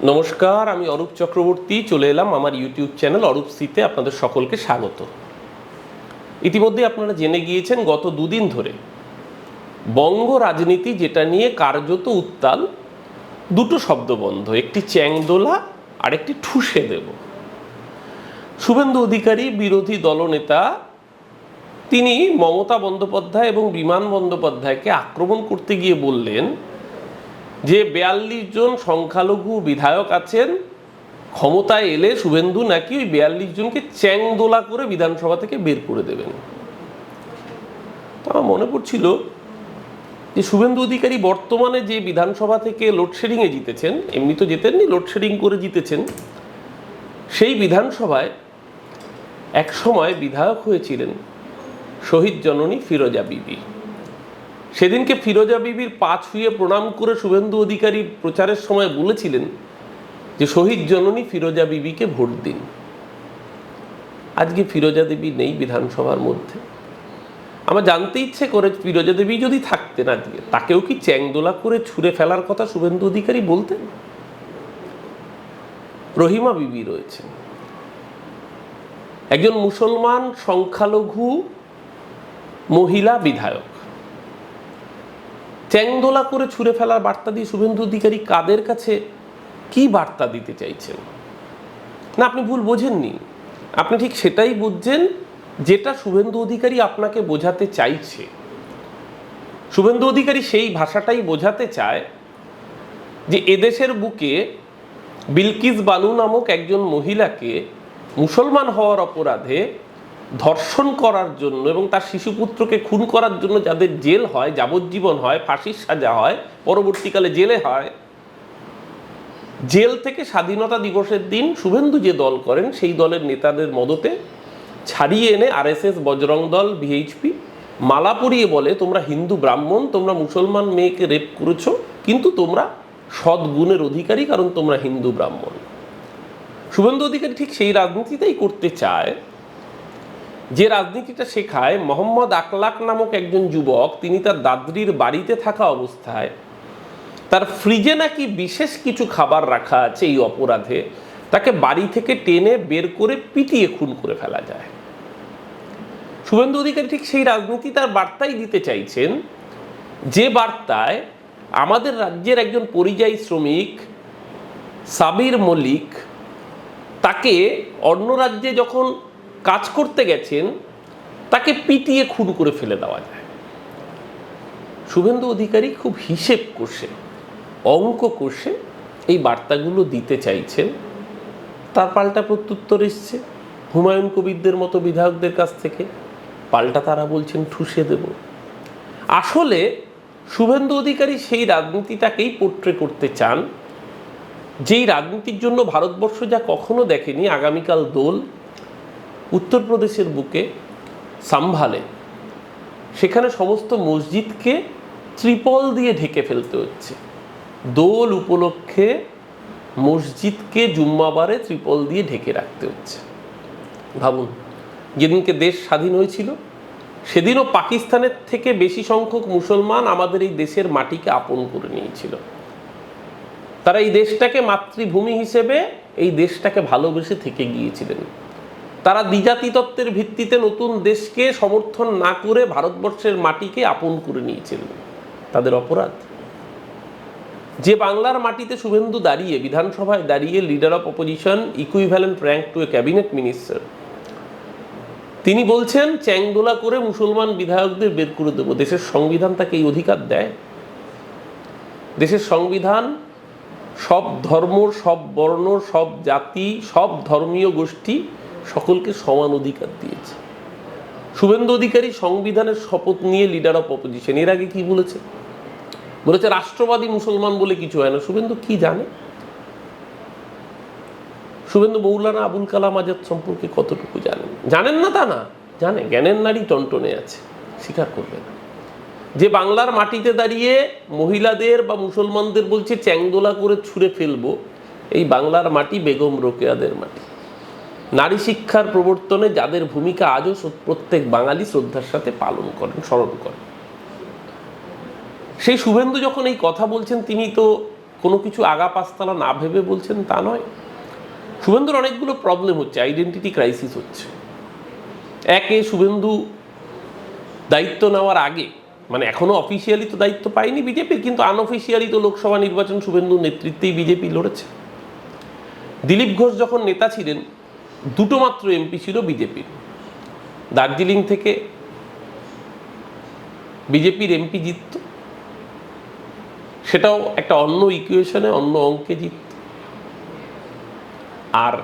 নমস্কার, আমি অরূপ চক্রবর্তী। চলে এলাম আমার ইউটিউব চ্যানেল অরূপ সিতে আপনাদের সকলকে স্বাগত। ইতিমধ্যে আপনারা জেনে গিয়েছেন, গত দুদিন ধরে বঙ্গ রাজনীতি যেটা নিয়ে কার্যত উত্তাল, দুটো শব্দ বন্ধ। একটি চ্যাংদোলা আর একটি ঠুসে দেব। শুভেন্দু অধিকারী, বিরোধী দলনেতা, তিনি মমতা বন্দ্যোপাধ্যায় এবং বিমান বন্দ্যোপাধ্যায়কে আক্রমণ করতে গিয়ে বললেন যে বেয়াল্লিশ জন সংখ্যালঘু বিধায়ক আছেন, ক্ষমতায় এলে শুভেন্দু নাকি ওই বিয়াল্লিশ জনকে চ্যাংদোলা করে বিধানসভা থেকে বের করে দেবেন? তো আমার মনে পড়ছিল যে শুভেন্দু অধিকারী বর্তমানে যে বিধানসভা থেকে লোডশেডিংয়ে জিতেছেন, এমনি তো যেতেননি লোডশেডিং করে জিতেছেন, সেই বিধানসভায় এক সময় বিধায়ক হয়েছিলেন শহীদ জননী ফিরোজা বিবি। সেদিনকে ফিরোজা বিবির পা ছুঁয়ে প্রণাম করে শুভেন্দু অধিকারী প্রচারের সময় বলেছিলেন যে, শহীদ জননী ফিরোজা বিবিকে ভোট দিন। আজকে ফিরোজা দেবী নেই বিধানসভার মধ্যে। আমার জানতে ইচ্ছে করে ফিরোজা দেবী যদি থাকতেন আজকে, তাকেও কি চ্যাংদোলা করে ছুঁড়ে ফেলার কথা শুভেন্দু অধিকারী বলতেন? রহিমা বিবি রয়েছেন। একজন মুসলমান সংখ্যালঘু মহিলা বিধায়ক। চ্যাংদোলা করে ছুঁড়ে ফেলার বার্তা দিয়ে শুভেন্দু অধিকারী কাদের কাছে কি বার্তা দিতে চাইছেন? না, আপনি ভুল বোঝেননি। আপনি ঠিক সেটাই বুঝছেন যেটা শুভেন্দু অধিকারী আপনাকে বোঝাতে চাইছে। শুভেন্দু অধিকারী সেই ভাষাটাই বোঝাতে চায় যে এদেশের বুকে বিলকিস বানু নামক একজন মহিলাকে মুসলমান হওয়ার অপরাধে ধর্ষণ করার জন্য এবং তার শিশুপুত্রকে খুন করার জন্য যাদের জেল হয়, যাবজ্জীবন হয়, ফাঁসির সাজা হয়, পরবর্তীকালে জেলে হয়, জেল থেকে স্বাধীনতা দিবসের দিন শুভেন্দু যে দল করেন, সেই দলের নেতাদের মদতে ছাড়িয়ে এনে আরএসএস, বজরং দল ভিএইচপি মালা পরিয়ে বলে, তোমরা হিন্দু ব্রাহ্মণ, তোমরা মুসলমান মেয়েকে রেপ করেছ, কিন্তু তোমরা সদ্গুণের অধিকারী, কারণ তোমরা হিন্দু ব্রাহ্মণ। শুভেন্দু অধিকারী ঠিক সেই রাজনীতিতেই করতে চায় যে রাজনীতিটা শেখায়, মোহাম্মদ আকলাক নামক একজন যুবক, তিনি তার দাদরির বাড়িতে থাকা অবস্থায়, তার ফ্রিজে নাকি বিশেষ কিছু খাবার রাখা আছে এই অপরাধে, তাকে বাড়ি থেকে টেনে বের করে পিটিয়ে খুন করে ফেলা যায়। শুভেন্দু অধিকারী ঠিক সেই রাজনীতি তার বার্তাই দিতে চাইছেন, যে বার্তায় আমাদের রাজ্যের একজন পরিযায়ী শ্রমিক, সাবির মল্লিক, তাকে অন্য রাজ্যে যখন কাজ করতে গেছেন, তাকে পিটিয়ে খুন করে ফেলে দেওয়া যায়। শুভেন্দু অধিকারী খুব হিসেব কষে, অঙ্ক কষে এই বার্তাগুলো দিতে চাইছেন। তার পাল্টা প্রত্যুত্তর এসছে হুমায়ুন কবিরদের মতো বিধায়কদের কাছ থেকে। পাল্টা তারা বলছেন, ঠুসে দেব। আসলে শুভেন্দু অধিকারী সেই রাজনীতিটাকেই পোট্রে করতে চান। যেই রাজনীতির জন্য ভারতবর্ষ যা কখনো দেখেনি, আগামীকাল দোল উত্তরপ্রদেশের বুকে সাম্ভালে, সেখানে সমস্ত মসজিদকে ত্রিপল দিয়ে ঢেকে ফেলতে হচ্ছে। দোল উপলক্ষে মসজিদকে জুম্মাবারে ত্রিপল দিয়ে ঢেকে রাখতে হচ্ছে। ভাবুন, যেদিনকে দেশ স্বাধীন হয়েছিল, সেদিনও পাকিস্তানের থেকে বেশি সংখ্যক মুসলমান আমাদের এই দেশের মাটিকে আপন করে নিয়েছিল। তারা এই দেশটাকে মাতৃভূমি হিসেবে এই দেশটাকে ভালোবেসে থেকে গিয়েছিলেন। তারা দ্বিজাতি তত্ত্বের ভিত্তিতে নতুন দেশকে সমর্থন না করে ভারতবর্ষের মাটিকে আপন করে নিয়েছিলেন তাদের অপরাধ। যে বাংলার মাটিতে শুভেন্দু দাঁড়িয়ে, বিধানসভায় দাঁড়িয়ে leader of opposition equivalent rank to a cabinet minister তিনি বলছেন, চ্যাংদোলা করে মুসলমান বিধায়কদের বের করে দেবো। দেশের সংবিধান তাকে এই অধিকার দেয়। দেশের সংবিধান সব ধর্ম, সব বর্ণ, সব জাতি, সব ধর্মীয় গোষ্ঠী সকলকে সমান অধিকার দিয়েছে। শুভেন্দু অধিকারী সংবিধানের শপথ নিয়ে লিডার অফ অপোজিশন এর আগে কি বলেছে? বলেছে, রাষ্ট্রবাদী মুসলমান বলে কিছু হয় না। শুভেন্দু কি জানে? শুভেন্দু মৌলানা আবুল কালাম আজাদ সম্পর্কে কতটুকু জানেন? জানেন না তা না। জানে, জ্ঞানের নারী টনটনে আছে, স্বীকার করবে না। যে বাংলার মাটিতে দাঁড়িয়ে মহিলাদের বা মুসলমানদের বলছে, চ্যাংদোলা করে ছুঁড়ে ফেলব, এই বাংলার মাটি বেগম রোকেয়াদের মাটি। নারী শিক্ষার প্রবর্তনে যাদের ভূমিকা আজও প্রত্যেক বাঙালি শ্রদ্ধার সাথে পালন করেন, স্মরণ করেন। সেই শুভেন্দু যখন এই কথা বলছেন, তিনি তো কোনো কিছু আগা পাঁচতলা না ভেবে বলছেন তা নয়। শুভেন্দুর অনেকগুলো প্রবলেম হচ্ছে আইডেন্টিটি ক্রাইসিস হচ্ছে। একে শুভেন্দু দায়িত্ব নেওয়ার আগে মানে এখনও অফিসিয়ালি তো দায়িত্ব পায়নি বিজেপির, কিন্তু আনঅফিসিয়ালি তো লোকসভা নির্বাচন শুভেন্দুর নেতৃত্বেই বিজেপি লড়েছে। দিলীপ ঘোষ যখন নেতা ছিলেন দুটো মাত্র এমপি ছিল বিজেপির দার্জিলিং থেকে বিজেপির এমপি জিতত। সেটাও একটা অন্য ইকুয়েশনে অন্য অঙ্কে জিতত। আর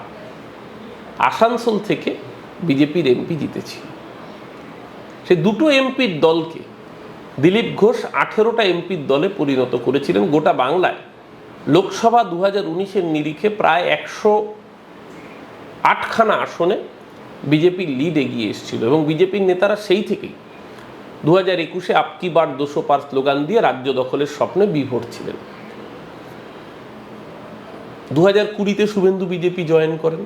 আসানসোল থেকে বিজেপির এমপি জিতেছিল। সে দুটো এমপির দলকে দিলীপ ঘোষ আঠেরোটা এমপির দলে পরিণত করেছিলেন। গোটা বাংলায় লোকসভা দু হাজার নিরিখে প্রায় একশো আটখানা আসনে বিজেপির লিড এগিয়ে এসেছিল এবং বিজেপির নেতারা সেই থেকেই। দু হাজার একুশে আপকি বার দুশো পার স্লোগান দিয়ে রাজ্য দখলের স্বপ্নে বিভোর ছিলেন। দু হাজার কুড়িতে শুভেন্দু বিজেপি জয়েন করেন।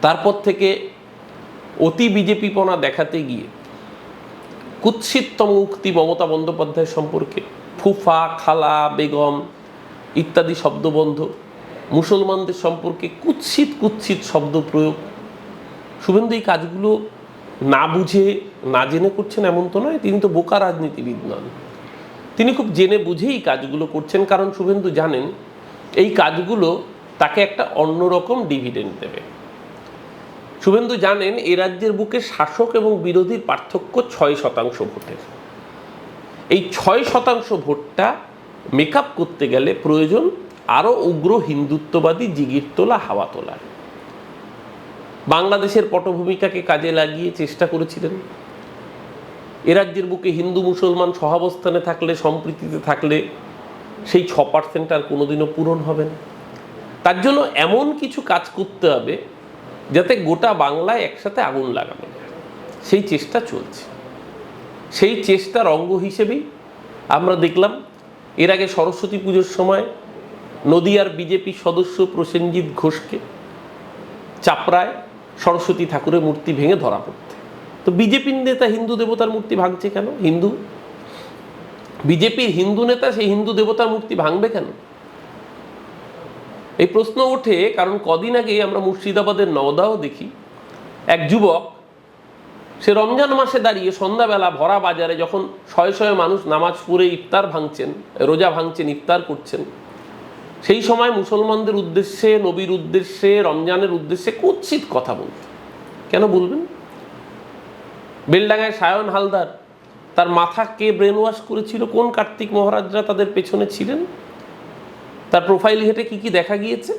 তারপর থেকে অতি বিজেপি বিজেপিপনা দেখাতে গিয়ে কুৎসিততম উক্তি মমতা বন্দ্যোপাধ্যায় সম্পর্কে ফুফা, খালা, বেগম ইত্যাদি শব্দবন্ধ মুসলমানদের সম্পর্কে কুৎসিত কুৎসিত শব্দ প্রয়োগ। শুভেন্দু এই কাজগুলো না বুঝে, না জেনে করছেন এমন তো নয়, তিনি তো বোকা রাজনীতিবিদ নন। তিনি খুব জেনে বুঝেই কাজগুলো করছেন, কারণ শুভেন্দু জানেন এই কাজগুলো তাকে একটা অন্যরকম ডিভিডেন্ড দেবে। শুভেন্দু জানেন এ রাজ্যের বুকে শাসক এবং বিরোধীর পার্থক্য ছয় শতাংশ ভোটের। এই ছয় শতাংশ ভোটটা মেকআপ করতে গেলে প্রয়োজন আরও উগ্র হিন্দুত্ববাদী জিগির তোলা, হাওয়া তোলার বাংলাদেশের পটভূমিকাকে কাজে লাগিয়ে চেষ্টা করেছিলেন। এ রাজ্যের বুকে হিন্দু, মুসলমান সহাবস্থানে থাকলে, সম্প্রীতিতে থাকলে সেই ছ পার্সেন্ট আর কোনোদিনও পূরণ হবে না। তার জন্য এমন কিছু কাজ করতে হবে যাতে গোটা বাংলায় একসাথে আগুন লাগানো সেই চেষ্টা চলছে। সেই চেষ্টার অঙ্গ হিসেবেই আমরা দেখলাম, এর আগে সরস্বতী পুজোর সময় নদিয়ার বিজেপি সদস্য প্রসেনজিৎ ঘোষকে চাপড়ায় সরস্বতী ঠাকুরের মূর্তি ভেঙে ধরা পড়তে। তো বিজেপির নেতা হিন্দু দেবতার মূর্তি ভাঙছে কেন? হিন্দু? বিজেপির হিন্দু নেতা সেই হিন্দু দেবতার মূর্তি ভাঙবে কেন? এই প্রশ্ন ওঠে কারণ কদিন আগেই আমরা মুর্শিদাবাদের নওদাও দেখি। এক যুবক, সে রমজান মাসে দাঁড়িয়ে সন্ধ্যাবেলা ভরা বাজারে যখন শয়ে শয়ে মানুষ নামাজ পড়ে ইফতার ভাঙছেন, রোজা ভাঙছেন, ইফতার করছেন সেই সময় মুসলমানদের উদ্দেশ্যে, নবীর উদ্দেশ্যে, রমজানের উদ্দেশ্যে কুৎসিত কথা বলতে। কেন বলবেন? বেলডাঙ্গায় সায়ন হালদার তার মাথা কে ব্রেন ওয়াশ করেছিল। কোন কার্তিক মহারাজরা তাদের পেছনে ছিলেন? তার প্রোফাইল হেঁটে কি কি দেখা গিয়েছে?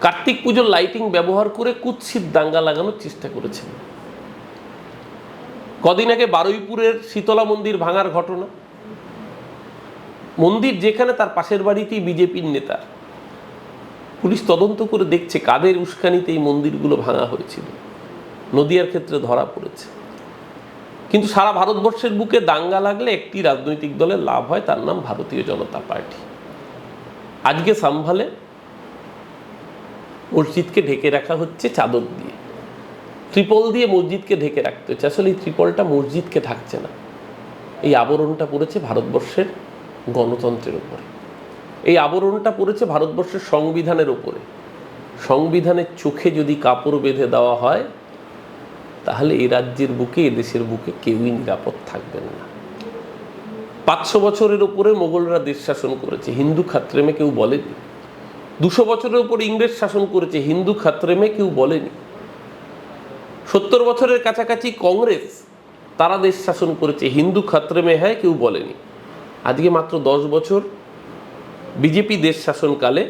কার্তিক পুজোর লাইটিং ব্যবহার করে কুৎসিত দাঙ্গা লাগানোর চেষ্টা করেছেন। কদিন আগে বারুইপুরের শীতলা মন্দির ভাঙার ঘটনা। মন্দির যেখানে তার পাশের বাড়িতেই বিজেপির নেতা। পুলিশ তদন্ত করে দেখছে কাদের উস্কানিতে এই মন্দিরগুলো ভাঙা হয়েছিল। নদিয়ার ক্ষেত্রে ধরা পড়েছে। কিন্তু সারা ভারতবর্ষের বুকে দাঙ্গা লাগলে একটি রাজনৈতিক দলের লাভ হয়, তার নাম ভারতীয় জনতা পার্টি। আজকে সাম্ভালে মসজিদকে ঢেকে রাখা হচ্ছে চাদর দিয়ে। ত্রিপল দিয়ে মসজিদকে ঢেকে রাখতে হচ্ছে। আসলে এই ত্রিপলটা মসজিদকে ঢাকছে না। এই আবরণটা পড়েছে ভারতবর্ষের গণতন্ত্রের উপরে। এই আবরণটা পড়েছে ভারতবর্ষের সংবিধানের উপরে। সংবিধানের চোখে যদি কাপড় বেঁধে দেওয়া হয়, তাহলে এই রাজ্যের বুকে এদেশের বুকে কেউই নিরাপদ থাকবেন না। পাঁচশো বছরের উপরে মোগলরা দেশ শাসন করেছে, হিন্দু খাত্রেমে কেউ বলেনি। দুশো বছরের উপর ইংরেজ শাসন করেছে, হিন্দু খাত্রেমে কেউ বলেনি। সত্তর বছরের কাছাকাছি কংগ্রেস, তারা দেশ শাসন করেছে, হিন্দু খাত্রেমে হ্যাঁ কেউ বলেনি। আজকে মাত্র দশ বছর বিজেপি দেশ শাসনকালে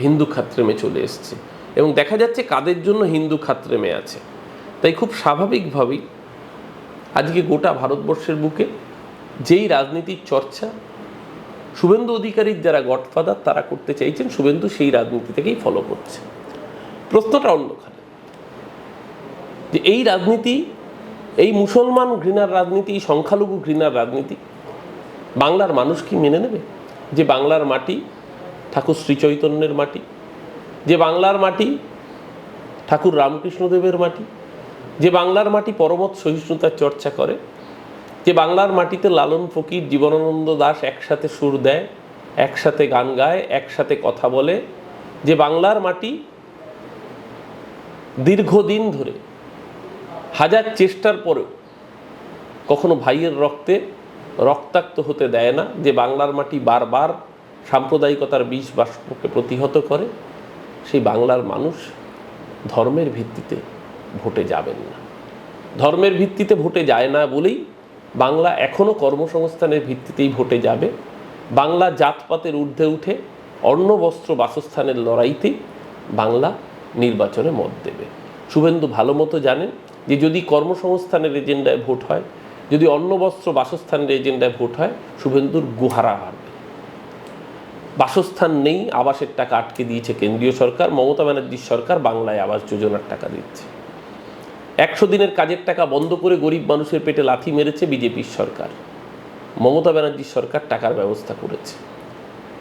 হিন্দু খাত্রেমে চলে এসছে। এবং দেখা যাচ্ছে কাদের জন্য হিন্দু খাত্রেমে আছে। তাই খুব স্বাভাবিকভাবেই আজকে গোটা ভারতবর্ষের বুকে যেই রাজনীতির চর্চা শুভেন্দু অধিকারীর যারা গডফাদার তারা করতে চাইছেন, শুভেন্দু সেই রাজনীতি থেকেই ফলো করছে। প্রশ্নটা অন্যখানে। যে এই রাজনীতি, এই মুসলমান ঘৃণার রাজনীতি সংখ্যালঘু ঘৃণার রাজনীতি বাংলার মানুষ কি মেনে নেবে? যে বাংলার মাটি ঠাকুর শ্রীচৈতন্যের মাটি, যে বাংলার মাটি ঠাকুর রামকৃষ্ণদেবের মাটি, যে বাংলার মাটি পরমত সহিষ্ণুতার চর্চা করে, যে বাংলার মাটিতে লালন ফকির জীবনানন্দ দাস একসাথে সুর দেয়, একসাথে গান গায়, একসাথে কথা বলে, যে বাংলার মাটি দীর্ঘদিন ধরে হাজার চেষ্টার পরেও কখনো ভাইয়ের রক্তে রক্তাক্ত হতে দেয় না, যে বাংলার মাটি বারবার সাম্প্রদায়িকতার বিষ বাষ্পকে প্রতিহত করে, সেই বাংলার মানুষ ধর্মের ভিত্তিতে ভোটে যাবেন না। ধর্মের ভিত্তিতে ভোটে যায় না বলেই বাংলা এখনও কর্মসংস্থানের ভিত্তিতেই ভোটে যাবে। বাংলা জাতপাতের ঊর্ধ্বে উঠে অন্ন বস্ত্র বাসস্থানের লড়াইতেই বাংলা নির্বাচনে মত দেবে। শুভেন্দু ভালো মতো জানেন যে যদি কর্মসংস্থানের এজেন্ডায় ভোট হয় যদি অন্ন বস্ত্র বাসস্থানের এজেন্ডায় ভোট হয়, শুভেন্দুর গুহারা হারবে বাসস্থান নেই, আবাসের টাকা আটকে দিয়েছে কেন্দ্রীয় সরকার, মমতা ব্যানার্জির সরকার বাংলায় আবাস যোজনার টাকা দিচ্ছে। একশো দিনের কাজের টাকা বন্ধ করে গরিব মানুষের পেটে লাথি মেরেছে বিজেপির সরকার। মমতা ব্যানার্জির সরকার টাকার ব্যবস্থা করেছে।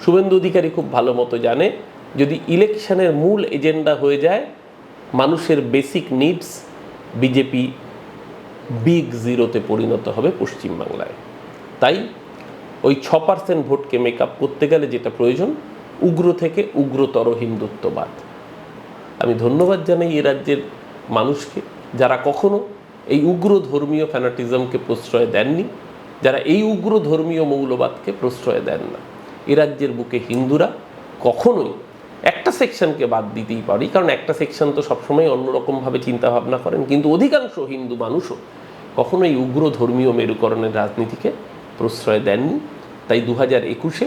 শুভেন্দু অধিকারী খুব ভালো মতো জানে, যদি ইলেকশনের মূল এজেন্ডা হয়ে যায়, মানুষের বেসিক নিডস বিজেপি বিগ জিরোতে পরিণত হবে পশ্চিমবাংলায়। তাই ওই ছ পার্সেন্ট ভোটকে মেক আপ করতে গেলে যেটা প্রয়োজন, উগ্র থেকে উগ্রতর হিন্দুত্ববাদ। আমি ধন্যবাদ জানাই এ রাজ্যের মানুষকে যারা কখনো এই উগ্র ধর্মীয় ফ্যানাটিজমকে প্রশ্রয় দেননি, যারা এই উগ্র ধর্মীয় মৌলবাদকে প্রশ্রয় দেন না। এ রাজ্যের বুকে হিন্দুরা কখনোই একটা সেকশনকে বাদ দিতেই পারি, কারণ একটা সেকশন তো সবসময় অন্যরকমভাবে চিন্তা ভাবনা করেন, কিন্তু অধিকাংশ হিন্দু মানুষও কখনো এই উগ্র ধর্মীয় মেরুকরণের রাজনীতিকে প্রশ্রয় দেননি। তাই দু হাজার একুশে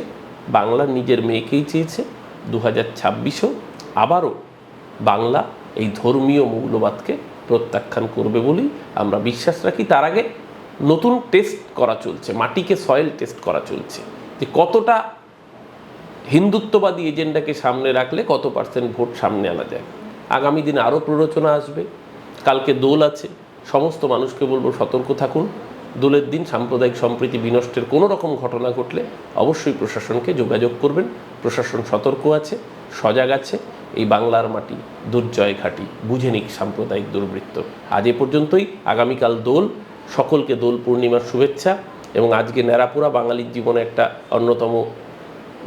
বাংলা নিজের মেয়েকেই চেয়েছে দু হাজার ছাব্বিশেও আবারও বাংলা এই ধর্মীয় মৌলবাদকে প্রত্যাখ্যান করবে বলেই আমরা বিশ্বাস রাখি। তার আগে নতুন টেস্ট করা চলছে, মাটিকে সয়েল টেস্ট করা চলছে, যে কতটা হিন্দুত্ববাদী এজেন্ডাকে সামনে রাখলে কত পার্সেন্ট ভোট সামনে আনা যায়? আগামী দিনে আরও প্ররোচনা আসবে। কালকে দোল আছে। সমস্ত মানুষকে বলব সতর্ক থাকুন। দোলের দিন সাম্প্রদায়িক সম্প্রীতি বিনষ্টের কোনো রকম ঘটনা ঘটলে অবশ্যই প্রশাসনকে যোগাযোগ করবেন। প্রশাসন সতর্ক আছে, সজাগ আছে। এই বাংলার মাটি, দুর্জয় ঘাটি, বুঝে নিক সাম্প্রদায়িক দুর্বৃত্ত। আজ এ পর্যন্তই। আগামীকাল দোল। সকলকে দোল পূর্ণিমার শুভেচ্ছা। এবং আজকে ন্যাড়াপুরা বাঙালির জীবনে একটা অন্যতম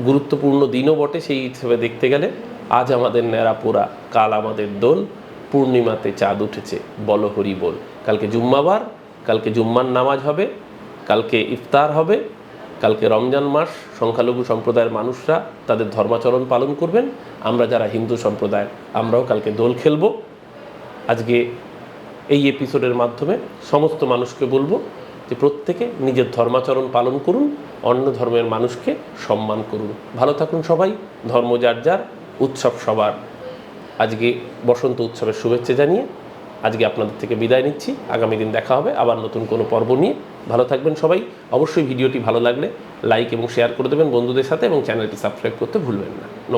গুরুত্বপূর্ণ দিনও বটে সেই হিসেবে দেখতে গেলে। আজ আমাদের ন্যাড়া ন্যাড়াপোড়া, কাল আমাদের দোল, পূর্ণিমাতে চাঁদ উঠেছে, বল হরি বল। কালকে জুম্মাবার, কালকে জুম্মার নামাজ হবে, কালকে ইফতার হবে, কালকে রমজান মাস, সংখ্যালঘু সম্প্রদায়ের মানুষরা তাদের ধর্মাচরণ পালন করবেন। আমরা যারা হিন্দু সম্প্রদায়, আমরাও কালকে দোল খেলব। আজকে এই এপিসোডের মাধ্যমে সমস্ত মানুষকে বলব যে প্রত্যেকে নিজের ধর্মাচরণ পালন করুন, অন্য ধর্মের মানুষকে সম্মান করুন। ভালো থাকুন সবাই, ধর্ম যার যার, উৎসব সবার। আজকে বসন্ত উৎসবের শুভেচ্ছা জানিয়ে আজকে আপনাদের থেকে বিদায় নিচ্ছি। আগামী দিন দেখা হবে আবার নতুন কোনো পর্ব নিয়ে। ভালো থাকবেন সবাই। অবশ্যই ভিডিওটি ভালো লাগলে লাইক এবং শেয়ার করে দেবেন বন্ধুদের সাথে এবং চ্যানেলটি সাবস্ক্রাইব করতে ভুলবেন না।